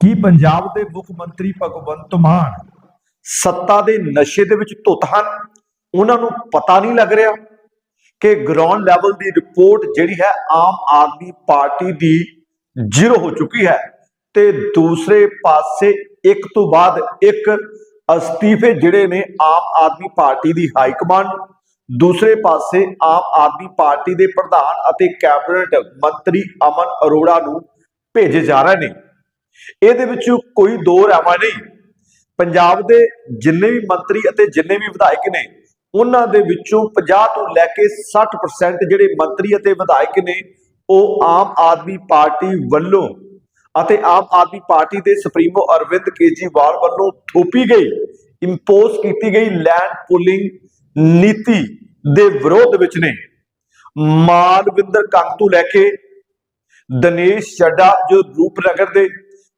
ਕੀ ਪੰਜਾਬ ਦੇ ਮੁੱਖ ਮੰਤਰੀ ਭਗਵੰਤ ਮਾਨ ਸੱਤਾ ਦੇ ਨਸ਼ੇ ਦੇ ਵਿੱਚ ਧੁੱਤ ਹਨ? ਉਹਨਾਂ ਨੂੰ ਪਤਾ ਨਹੀਂ ਲੱਗ ਰਿਹਾ ਕਿ ਗਰਾਊਂਡ ਲੈਵਲ ਦੀ ਰਿਪੋਰਟ ਜਿਹੜੀ ਹੈ ਆਮ ਆਦਮੀ ਪਾਰਟੀ ਦੀ ਜ਼ੀਰੋ ਹੋ ਚੁੱਕੀ ਹੈ ਤੇ ਦੂਸਰੇ ਪਾਸੇ ਇੱਕ ਤੋਂ ਬਾਅਦ ਇੱਕ ਅਸਤੀਫੇ ਜਿਹੜੇ ਨੇ ਆਮ ਆਦਮੀ ਪਾਰਟੀ ਦੀ ਹਾਈ ਕਮਾਂਡ, ਦੂਸਰੇ ਪਾਸੇ ਆਮ ਆਦਮੀ ਪਾਰਟੀ ਦੇ ਪ੍ਰਧਾਨ ਅਤੇ ਕੈਬਨਿਟ ਮੰਤਰੀ ਅਮਨ ਅਰੋੜਾ ਨੂੰ ਭੇਜੇ ਜਾ ਰਹੇ ਨੇ। ਇਹਦੇ ਵਿੱਚ ਕੋਈ ਦੋ ਰਾਵਾਂ ਨਹੀਂ। ਪੰਜਾਬ ਦੇ ਜਿੰਨੇ ਵੀ ਮੰਤਰੀ ਅਤੇ ਜਿੰਨੇ ਵੀ ਵਿਧਾਇਕ ਨੇ, ਉਹਨਾਂ ਦੇ ਵਿੱਚੋਂ 50 ਤੋਂ ਲੈ ਕੇ 60% ਜਿਹੜੇ ਮੰਤਰੀ ਅਤੇ ਵਿਧਾਇਕ ਨੇ, ਉਹ ਆਮ ਆਦਮੀ ਪਾਰਟੀ ਵੱਲੋਂ ਅਤੇ ਆਮ ਆਦਮੀ ਪਾਰਟੀ ਦੇ ਸੁਪਰੀਮੋ ਅਰਵਿੰਦ ਕੇਜੀਵਾਲ ਵੱਲੋਂ ਥੋਪੀ ਗਈ ਇੰਪੋਜ਼ ਕੀਤੀ ਗਈ ਲੈਂਡ ਪੁਲਿੰਗ ਨੀਤੀ ਦੇ ਵਿਰੋਧ ਵਿੱਚ ਨੇ। ਮਾਲਵਿੰਦਰ ਕੰਗ ਤੋਂ ਲੈ ਕੇ ਦਨੇਸ਼ ਚੱਡਾ ਜੋ ਰੂਪਨਗਰ ਦੇ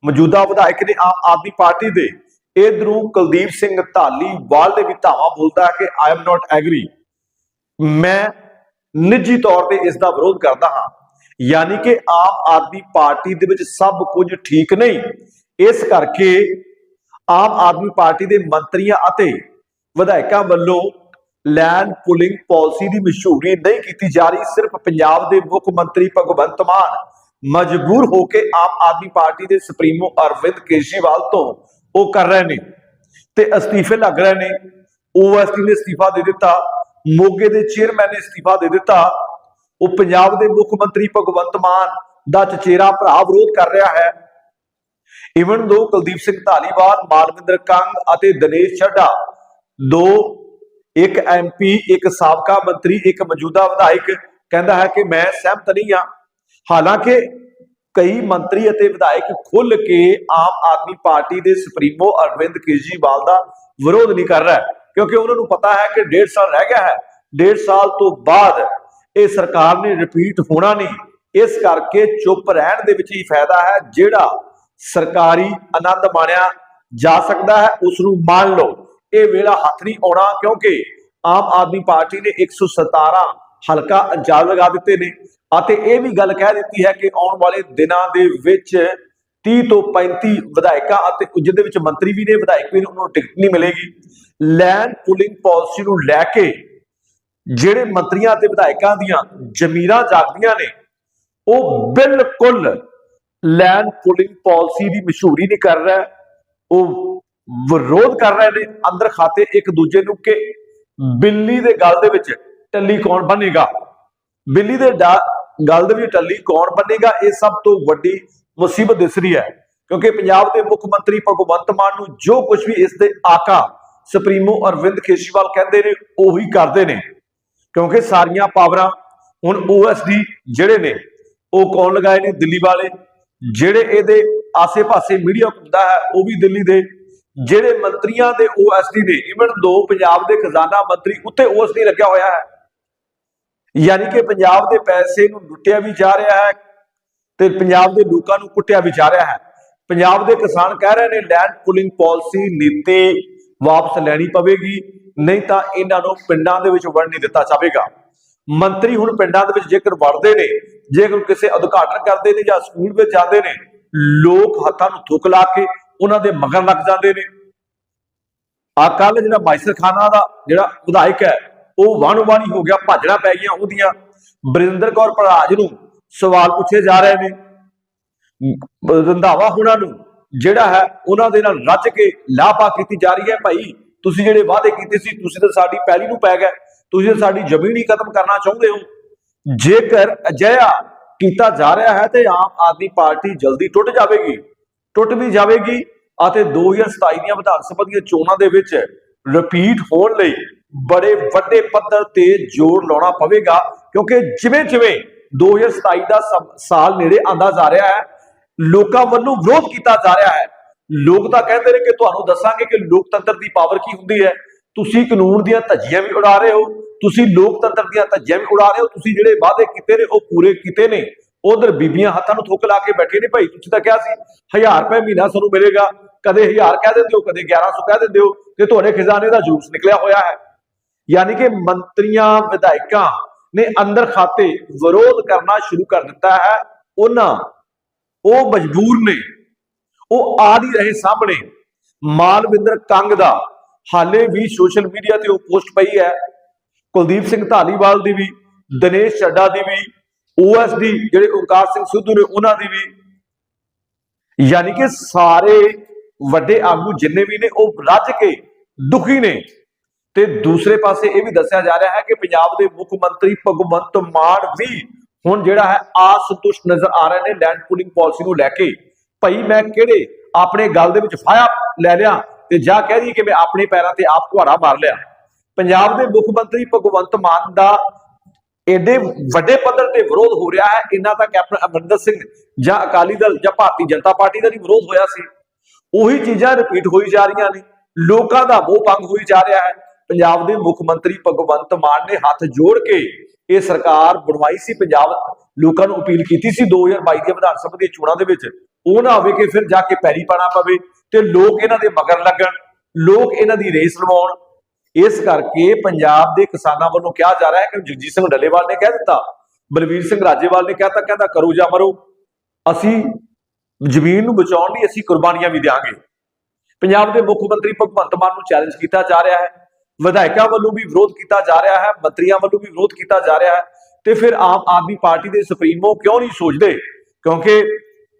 ਮੌਜੂਦਾ ਵਿਧਾਇਕ ਨੇ ਆਮ ਆਦਮੀ ਪਾਰਟੀ ਦੇ ਇਧਰੋਂ ਕੁਲਦੀਪ ਸਿੰਘ ਢਾਲੀਵਾਲ ਦੇ ਵੀ ਧਾਵਾ ਬੋਲਦਾ ਹੈ ਕਿ ਆਈ ਐਮ ਨਾਟ ਐਗਰੀ ਮੈਂ ਨਿੱਜੀ ਤੌਰ ਤੇ ਇਸ ਦਾ ਵਿਰੋਧ ਕਰਦਾ ਹਾਂ। ਯਾਨੀ ਕਿ ਆਮ ਆਦਮੀ ਪਾਰਟੀ ਦੇ ਵਿੱਚ ਸਭ ਕੁਝ ਠੀਕ ਨਹੀਂ। ਇਸ ਕਰਕੇ ਆਮ ਆਦਮੀ ਪਾਰਟੀ ਦੇ ਮੰਤਰੀਆਂ ਅਤੇ ਵਿਧਾਇਕਾਂ ਵੱਲੋਂ ਲੈਂਡ ਪੁਲਿੰਗ ਪਾਲਿਸੀ ਦੀ ਮਸ਼ਹੂਰੀ ਨਹੀਂ ਕੀਤੀ ਜਾ ਰਹੀ। ਸਿਰਫ ਪੰਜਾਬ ਦੇ ਮੁੱਖ ਮੰਤਰੀ ਭਗਵੰਤ ਮਾਨ ਮਜਬੂਰ ਹੋ ਕੇ ਆਮ ਆਦਮੀ ਪਾਰਟੀ ਦੇ ਸੁਪਰੀਮੋ ਅਰਵਿੰਦ ਕੇਜਰੀਵਾਲ ਤੋਂ ਉਹ ਕਰ ਰਹੇ ਨੇ ਤੇ ਅਸਤੀਫੇ ਲੱਗ ਰਹੇ ਨੇ। ਓਐਸਟੀ ਨੇ ਅਸਤੀਫਾ ਦੇ ਦਿੱਤਾ। ਮੋਗੇ ਦੇ ਚੇਅਰਮੈਨ ਨੇ ਅਸਤੀਫਾ ਦੇ ਦਿੱਤਾ। ਉਹ ਪੰਜਾਬ ਦੇ ਮੁੱਖ ਮੰਤਰੀ ਭਗਵੰਤ ਮਾਨ ਦਾ ਚਚੇਰਾ ਭਰਾ ਵਿਰੋਧ ਕਰ ਰਿਹਾ ਹੈ। ਇਵਨ ਦੋ ਕੁਲਦੀਪ ਸਿੰਘ ਧਾਲੀਵਾਲ ਮਾਲਵਿੰਦਰ ਕੰਗ ਅਤੇ ਦਿਨੇਸ਼ ਚੱਡਾ ਦੋ, ਇੱਕ ਐਮਪੀ ਇੱਕ ਸਾਬਕਾ ਮੰਤਰੀ, ਇੱਕ ਮੌਜੂਦਾ ਵਿਧਾਇਕ, ਕਹਿੰਦਾ ਹੈ ਕਿ ਮੈਂ ਸਹਿਮਤ ਨਹੀਂ ਹਾਂ। ਹਾਲਾਂਕਿ ਕਈ ਮੰਤਰੀ ਅਤੇ ਵਿਧਾਇਕ ਖੁੱਲ ਕੇ ਆਮ ਆਦਮੀ ਪਾਰਟੀ ਦੇ ਸੁਪਰੀਮੋ ਅਰਵਿੰਦ ਕੇਜਰੀਵਾਲ ਦਾ ਵਿਰੋਧ ਨਹੀਂ ਕਰ ਰਿਹਾ, ਕਿਉਂਕਿ ਉਹਨਾਂ ਨੂੰ ਪਤਾ ਹੈ ਕਿ 1.5 ਸਾਲ ਰਹਿ ਗਿਆ ਹੈ। 1.5 ਸਾਲ ਤੋਂ ਬਾਅਦ ਇਹ ਸਰਕਾਰ ਨੇ ਰਿਪੀਟ ਹੋਣਾ ਨਹੀਂ। ਇਸ ਕਰਕੇ ਚੁੱਪ ਰਹਿਣ ਦੇ ਵਿੱਚ ਹੀ ਫਾਇਦਾ ਹੈ, ਜਿਹੜਾ ਸਰਕਾਰੀ ਆਨੰਦ ਮਾਣਿਆ ਜਾ ਸਕਦਾ ਹੈ ਉਸ ਨੂੰ ਮੰਨ ਲਓ। ਇਹ ਵੇਲਾ ਹੱਥ ਨਹੀਂ ਆਉਣਾ, ਕਿਉਂਕਿ ਆਮ ਆਦਮੀ ਪਾਰਟੀ ਨੇ 117 ਹਲਕਾ ਅੰਜਾਮ ਲਗਾ ਦਿੱਤੇ ਨੇ। ਅਤੇ ਇਹ ਵੀ ਗੱਲ ਕਹਿ ਦਿੱਤੀ ਹੈ ਕਿ ਆਉਣ ਵਾਲੇ ਦਿਨਾਂ ਦੇ ਵਿੱਚ 30 ਤੋਂ 35 ਵਿਧਾਇਕਾਂ ਅਤੇ ਜਿਹਦੇ ਵਿੱਚ ਮੰਤਰੀ ਵੀ ਨੇ, ਵਿਧਾਇਕ ਵੀ ਨੇ, ਉਹਨਾਂ ਨੂੰ ਟਿਕਟ ਨਹੀਂ ਮਿਲੇਗੀ। ਲੈਂਡ ਪੁਲਿੰਗ ਪਾਲਿਸੀ ਨੂੰ ਲੈ ਕੇ ਜਿਹੜੇ ਮੰਤਰੀਆਂ ਅਤੇ ਵਿਧਾਇਕਾਂ ਦੀਆਂ ਜ਼ਮੀਰਾਂ ਜਾਗਦੀਆਂ ਨੇ, ਉਹ ਬਿਲਕੁਲ ਲੈਂਡ ਪੁਲਿੰਗ ਪਾਲਿਸੀ ਦੀ ਮਸ਼ਹੂਰੀ ਨਹੀਂ ਕਰ ਰਿਹਾ, ਉਹ ਵਿਰੋਧ ਕਰ ਰਹੇ ਨੇ ਅੰਦਰ ਖਾਤੇ ਇੱਕ ਦੂਜੇ ਨੂੰ ਕਿ ਬਿੱਲੀ ਦੇ ਗਲ ਦੇ ਵਿੱਚ ਟੱਲੀ ਕੌਣ ਬਣੇਗਾ ਬਿੱਲੀ ਦੇ ਡਾ- ਗਲ ਦੇ ਵਿੱਚ ਟੱਲੀ ਕੌਣ ਬਣੇਗਾ ਇਹ ਸਭ ਤੋਂ ਵੱਡੀ ਮੁਸੀਬਤ ਦਿਸ ਰਹੀ ਹੈ। ਕਿਉਂਕਿ ਪੰਜਾਬ ਦੇ ਮੁੱਖ ਮੰਤਰੀ ਭਗਵੰਤ ਮਾਨ ਨੂੰ ਜੋ ਕੁਝ ਵੀ ਇਸ ਦੇ ਆਕਾ ਸੁਪਰੀਮੋ ਅਰਵਿੰਦ ਕੇਜਰੀਵਾਲ ਕਹਿੰਦੇ ਨੇ, ਉਹੀ ਕਰਦੇ ਨੇ। ਕਿਉਂਕਿ ਸਾਰੀਆਂ ਪਾਵਰਾਂ ਹੁਣ ਓਐਸਡੀ ਜਿਹੜੇ ਨੇ, ਉਹ ਕੌਣ ਲਗਾਏ ਨੇ? ਦਿੱਲੀ ਵਾਲੇ। ਜਿਹੜੇ ਇਹਦੇ ਆਸੇ-ਪਾਸੇ ਮੀਡੀਆ ਹੁੰਦਾ ਹੈ, ਉਹ ਵੀ ਦਿੱਲੀ ਦੇ। ਜਿਹੜੇ ਮੰਤਰੀਆਂ ਦੇ ਓਐਸਡੀ ਨੇ ਇਵਨ ਦੋ ਪੰਜਾਬ ਦੇ ਖਜ਼ਾਨਾ ਮੰਤਰੀ ਉੱਤੇ ਓਐਸਡੀ ਲੱਗਿਆ ਹੋਇਆ ਹੈ ਯਾਨੀ ਕਿ ਪੰਜਾਬ ਦੇ ਪੈਸੇ ਨੂੰ ਲੁੱਟਿਆ ਵੀ ਜਾ ਰਿਹਾ ਹੈ ਤੇ ਪੰਜਾਬ ਦੇ ਲੋਕਾਂ ਨੂੰ ਕੁੱਟਿਆ ਵੀ ਜਾ ਰਿਹਾ ਹੈ। ਪੰਜਾਬ ਦੇ ਕਿਸਾਨ ਕਹਿ ਰਹੇ ਨੇ ਲੈਂਡ ਪੁਲਿੰਗ ਪਾਲਿਸੀ ਨੀਤੀ ਵਾਪਸ ਲੈਣੀ ਪਵੇਗੀ, ਨਹੀਂ ਤਾਂ ਇਹਨਾਂ ਨੂੰ ਪਿੰਡਾਂ ਦੇ ਵਿੱਚ ਵੜ ਨਹੀਂ ਦਿੱਤਾ ਜਾਵੇਗਾ। ਮੰਤਰੀ ਹੁਣ ਪਿੰਡਾਂ ਦੇ ਵਿੱਚ ਜੇਕਰ ਵੜਦੇ ਨੇ, ਜੇਕਰ ਕਿਸੇ ਉਦਘਾਟਨ ਕਰਦੇ ਨੇ ਜਾਂ ਸਕੂਲ ਵਿੱਚ ਜਾਂਦੇ ਨੇ, ਲੋਕ ਹੱਥਾਂ ਨੂੰ ਥੁੱਕ ਲਾ ਕੇ ਉਹਨਾਂ ਦੇ ਮਗਰ ਲੱਗ ਜਾਂਦੇ ਨੇ। ਆ ਕੱਲ ਜਿਹੜਾ ਮਾਈਸਰ ਖਾਨਾ ਦਾ ਜਿਹੜਾ ਵਿਧਾਇਕ ਹੈ ਉਹ ਵਾਣਵਾਣੀ ਹੋ ਗਿਆ ਭਾਜਣਾ ਪੈ ਗਈਆਂ ਉਹਦੀਆਂ। ਬਰਿੰਦਰ ਕੌਰ ਭਰਾਜ ਨੂੰ ਸਵਾਲ ਪੁੱਛੇ ਜਾ ਰਹੇ ਨੇ। ਰੰਧਾਵਾ ਹੁਣਾਂ ਨੂੰ, ਜਿਹੜਾ ਹੈ, ਉਹਨਾਂ ਦੇ ਨਾਲ ਰੱਜ ਕੇ ਲਾਪਾ ਕੀਤੀ ਜਾ ਰਹੀ ਹੈ, ਭਾਈ, ਤੁਸੀਂ ਜਿਹੜੇ ਵਾਅਦੇ ਕੀਤੇ ਸੀ, ਤੁਸੀਂ ਤਾਂ ਸਾਡੀ ਪਹਿਲੀ ਨੂੰ ਪੈ ਗਏ। ਤੁਸੀਂ ਸਾਡੀ ਜ਼ਮੀਨ ਹੀ ਖਤਮ ਕਰਨਾ ਚਾਹੁੰਦੇ ਹੋ। ਜੇਕਰ ਅਜਿਹਾ ਕੀਤਾ ਜਾ ਰਿਹਾ ਹੈ, ਤੇ ਆਮ ਆਦਮੀ ਪਾਰਟੀ ਜਲਦੀ ਟੁੱਟ ਜਾਵੇਗੀ। ਟੁੱਟ ਵੀ ਜਾਵੇਗੀ ਅਤੇ 2027 ਦੀਆਂ ਵਿਧਾਨ ਸਭਾ ਦੀਆਂ ਚੋਣਾਂ ਦੇ ਵਿੱਚ ਰਿਪੀਟ ਹੋਣ ਲਈ ਬੜੇ ਵੱਡੇ ਪੱਧਰ ਤੇ ਜ਼ੋਰ ਲਾਉਣਾ ਪਵੇਗਾ, ਕਿਉਂਕਿ ਜਿਵੇਂ ਜਿਵੇਂ 2027 ਦਾ ਸਾਲ ਨੇੜੇ ਆਂਦਾ ਜਾ ਰਿਹਾ ਹੈ, ਲੋਕਾਂ ਵੱਲੋਂ ਵਿਰੋਧ ਕੀਤਾ ਜਾ ਰਿਹਾ ਹੈ। ਲੋਕ ਤਾਂ ਕਹਿੰਦੇ ਨੇ ਕਿ ਤੁਹਾਨੂੰ ਦੱਸਾਂਗੇ ਕਿ ਲੋਕਤੰਤਰ ਦੀ ਪਾਵਰ ਕੀ ਹੁੰਦੀ ਹੈ। ਤੁਸੀਂ ਕਾਨੂੰਨ ਦੀਆਂ ਧੱਜੀਆਂ ਵੀ ਉਡਾ ਰਹੇ ਹੋ, ਤੁਸੀਂ ਲੋਕਤੰਤਰ ਦੀਆਂ ਧੱਜੀਆਂ ਵੀ ਉਡਾ ਰਹੇ ਹੋ, ਤੁਸੀਂ ਜਿਹੜੇ ਵਾਅਦੇ ਕੀਤੇ ਨੇ, ਉਹ ਪੂਰੇ ਕੀਤੇ ਨੇ। ਉਧਰ ਬੀਬੀਆਂ ਹੱਥਾਂ ਨੂੰ ਥੁੱਕ ਲਾ ਕੇ ਬੈਠੇ ਨੇ, ਭਾਈ ਤੁਸੀਂ ਤਾਂ ਕਿਹਾ ਸੀ 1000 ਰੁਪਏ ਮਹੀਨਾ ਸਾਨੂੰ ਮਿਲੇਗਾ। ਕਦੇ 1000 ਕਹਿ ਦਿੰਦੇ ਹੋ, ਕਦੇ 1100 ਕਹਿ ਦਿੰਦੇ ਹੋ, ਤੇ ਤੁਹਾਡੇ ਖਜ਼ਾਨੇ ਦਾ ਜੂਸ ਨਿਕਲਿਆ ਹੋਇਆ ਹੈ। ਯਾਨੀ ਕਿ ਮੰਤਰੀਆਂ, ਵਿਧਾਇਕਾਂ ਨੇ ਅੰਦਰ ਖਾਤੇ ਵਿਰੋਧ ਕਰਨਾ ਸ਼ੁਰੂ ਕਰ ਦਿੱਤਾ ਹੈ। ਉਹਨਾਂ ਉਹ ਮਜਬੂਰ ਨੇ। ਉਹ ਆ ਨਹੀਂ ਰਹੇ ਸਾਹਮਣੇ। ਮਾਲਵਿੰਦਰ ਕੰਗ ਦਾ ਹਾਲੇ ਵੀ ਸੋਸ਼ਲ ਮੀਡੀਆ ਤੇ ਉਹ ਪੋਸਟ ਪਈ ਹੈ। ਕੁਲਦੀਪ ਸਿੰਘ ਧਾਲੀਵਾਲ ਦੀ ਵੀ, ਦਿਨੇਸ਼ ਚੱਡਾ ਦੀ ਵੀ ਓਐਸ ਦੀ ਜਿਹੜੇ ਓਂਕਾਰ ਸਿੰਘ ਸਿੱਧੂ ਨੇ ਉਹਨਾਂ ਦੀ ਵੀ। ਯਾਨੀ ਕਿ ਸਾਰੇ ਵੱਡੇ ਆਗੂ ਜਿੰਨੇ ਵੀ ਨੇ, ਉਹ ਰੱਜ ਕੇ ਦੁਖੀ ਨੇ। ਤੇ ਦੂਸਰੇ ਪਾਸੇ ਇਹ ਵੀ ਦੱਸਿਆ ਜਾ ਰਿਹਾ ਹੈ ਕਿ ਪੰਜਾਬ ਦੇ ਮੁੱਖ ਮੰਤਰੀ ਭਗਵੰਤ ਮਾਨ ਵੀ ਹੁਣ ਜਿਹੜਾ ਹੈ ਅਸੰਤੁਸ਼ਟ ਨਜ਼ਰ ਆ ਰਹੇ ਨੇ ਲੈਂਡ ਪੂਲਿੰਗ ਪਾਲਿਸੀ ਨੂੰ ਲੈ ਕੇ। ਭਈ ਮੈਂ ਕਿਹੜੇ ਆਪਣੇ ਗੱਲ ਦੇ ਵਿੱਚ ਫਾਇਆ ਲੈ ਲਿਆ ਤੇ ਜਾਂ ਕਹਿ ਰਹੀ ਕਿ ਮੈਂ ਆਪਣੇ ਪੈਰਾਂ ਤੇ ਆਪ ਕੁਹਾੜਾ ਮਾਰ ਲਿਆ। ਪੰਜਾਬ ਦੇ ਮੁੱਖ ਮੰਤਰੀ ਭਗਵੰਤ ਮਾਨ ਦਾ ਏਡੇ ਵੱਡੇ ਪੱਧਰ ਤੇ ਵਿਰੋਧ ਹੋ ਰਿਹਾ ਹੈ। ਇਹਨਾਂ ਦਾ ਕੈਪਟਨ ਅਮਰਿੰਦਰ ਸਿੰਘ ਜਾਂ ਅਕਾਲੀ ਦਲ ਜਾਂ ਭਾਰਤੀ ਜਨਤਾ ਪਾਰਟੀ ਦਾ ਵੀ ਵਿਰੋਧ ਹੋਇਆ ਸੀ। ਉਹੀ ਚੀਜ਼ਾਂ ਰਿਪੀਟ ਹੋਈ ਜਾ ਰਹੀਆਂ ਨੇ। ਲੋਕਾਂ ਦਾ ਮੋਹ ਭੰਗ ਹੋਈ ਜਾ ਰਿਹਾ ਹੈ। ਪੰਜਾਬ ਦੇ ਮੁੱਖ ਮੰਤਰੀ ਭਗਵੰਤ ਮਾਨ ਨੇ ਹੱਥ ਜੋੜ ਕੇ ਇਹ ਸਰਕਾਰ ਬਣਵਾਈ ਸੀ ਪੰਜਾਬ। ਲੋਕਾਂ ਨੂੰ ਅਪੀਲ ਕੀਤੀ ਸੀ 2022 ਦੀਆਂ ਵਿਧਾਨ ਸਭਾ ਦੀਆਂ ਚੋਣਾਂ ਦੇ ਵਿੱਚ। ਉਹ ਨਾ ਹੋਵੇ ਕਿ ਫਿਰ ਜਾ ਕੇ ਪੈਰੀ ਪਾਣਾ ਪਵੇ ਤੇ ਲੋਕ ਇਹਨਾਂ ਦੇ ਮਗਰ ਲੱਗਣ, ਲੋਕ ਇਹਨਾਂ ਦੀ ਰੇਸ ਲਵਾਉਣ। ਇਸ ਕਰਕੇ ਪੰਜਾਬ ਦੇ ਕਿਸਾਨਾਂ ਵੱਲੋਂ ਕਿਹਾ ਜਾ ਰਿਹਾ ਹੈ ਕਿ ਜਗਜੀਤ ਸਿੰਘ ਡੱਲੇਵਾਲ ਨੇ ਕਹਿ ਦਿੱਤਾ, ਬਲਵੀਰ ਸਿੰਘ ਰਾਜੇਵਾਲ ਨੇ ਕਹਿਤਾ, ਕਹਿੰਦਾ ਕਰੋ ਜਾਂ ਮਰੋ। ਅਸੀਂ ਜ਼ਮੀਨ ਨੂੰ ਬਚਾਉਣ ਲਈ ਅਸੀਂ ਕੁਰਬਾਨੀਆਂ ਵੀ ਦਿਆਂਗੇ। ਪੰਜਾਬ ਦੇ ਮੁੱਖ ਮੰਤਰੀ ਭਗਵੰਤ ਮਾਨ ਨੂੰ ਚੈਲੰਜ ਕੀਤਾ ਜਾ ਰਿਹਾ ਹੈ। ਵਿਧਾਇਕਾਂ ਵੱਲੋਂ ਵੀ ਵਿਰੋਧ ਕੀਤਾ ਜਾ ਰਿਹਾ ਹੈ ਮੰਤਰੀਆਂ ਵੱਲੋਂ ਵੀ ਵਿਰੋਧ ਕੀਤਾ ਜਾ ਰਿਹਾ ਹੈ ਤੇ ਫਿਰ ਆਮ ਆਦਮੀ ਪਾਰਟੀ ਦੇ ਸੁਪਰੀਮੋ ਕਿਉਂ ਨਹੀਂ ਸੋਚਦੇ? ਕਿਉਂਕਿ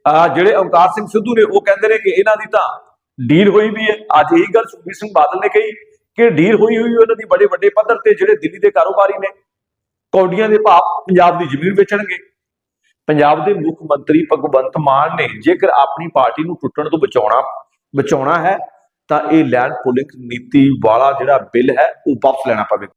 ਅਹ, ਜਿਹੜੇ ਓਂਕਾਰ ਸਿੰਘ ਸਿੱਧੂ ਨੇ ਉਹ ਕਹਿੰਦੇ ਨੇ ਕਿ ਇਹਨਾਂ ਦੀ ਤਾਂ ਡੀਲ ਹੋਈ ਵੀ ਹੈ। ਅੱਜ ਇਹੀ ਗੱਲ ਸੁਖਬੀਰ ਸਿੰਘ ਬਾਦਲ ਨੇ ਕਹੀ ਕਿ ਡੀਲ ਹੋਈ ਹੋਈ ਉਹਨਾਂ ਦੀ ਬੜੇ ਵੱਡੇ ਪੱਧਰ ਤੇ ਜਿਹੜੇ ਦਿੱਲੀ ਦੇ ਕਾਰੋਬਾਰੀ ਨੇ ਕੌਡੀਆਂ ਦੇ ਭਾਅ ਪੰਜਾਬ ਦੀ ਜ਼ਮੀਨ ਵੇਚਣਗੇ। ਪੰਜਾਬ ਦੇ ਮੁੱਖ ਮੰਤਰੀ ਭਗਵੰਤ ਮਾਨ ਨੇ ਜੇਕਰ ਆਪਣੀ ਪਾਰਟੀ ਨੂੰ ਟੁੱਟਣ ਤੋਂ ਬਚਾਉਣਾ ਬਚਾਉਣਾ ਹੈ ਤਾਂ ਇਹ ਲੈਂਡ ਪੁਲਿੰਗ ਨੀਤੀ ਵਾਲਾ ਜਿਹੜਾ ਬਿੱਲ ਹੈ ਉਹ ਵਾਪਸ ਲੈਣਾ ਪਵੇਗਾ।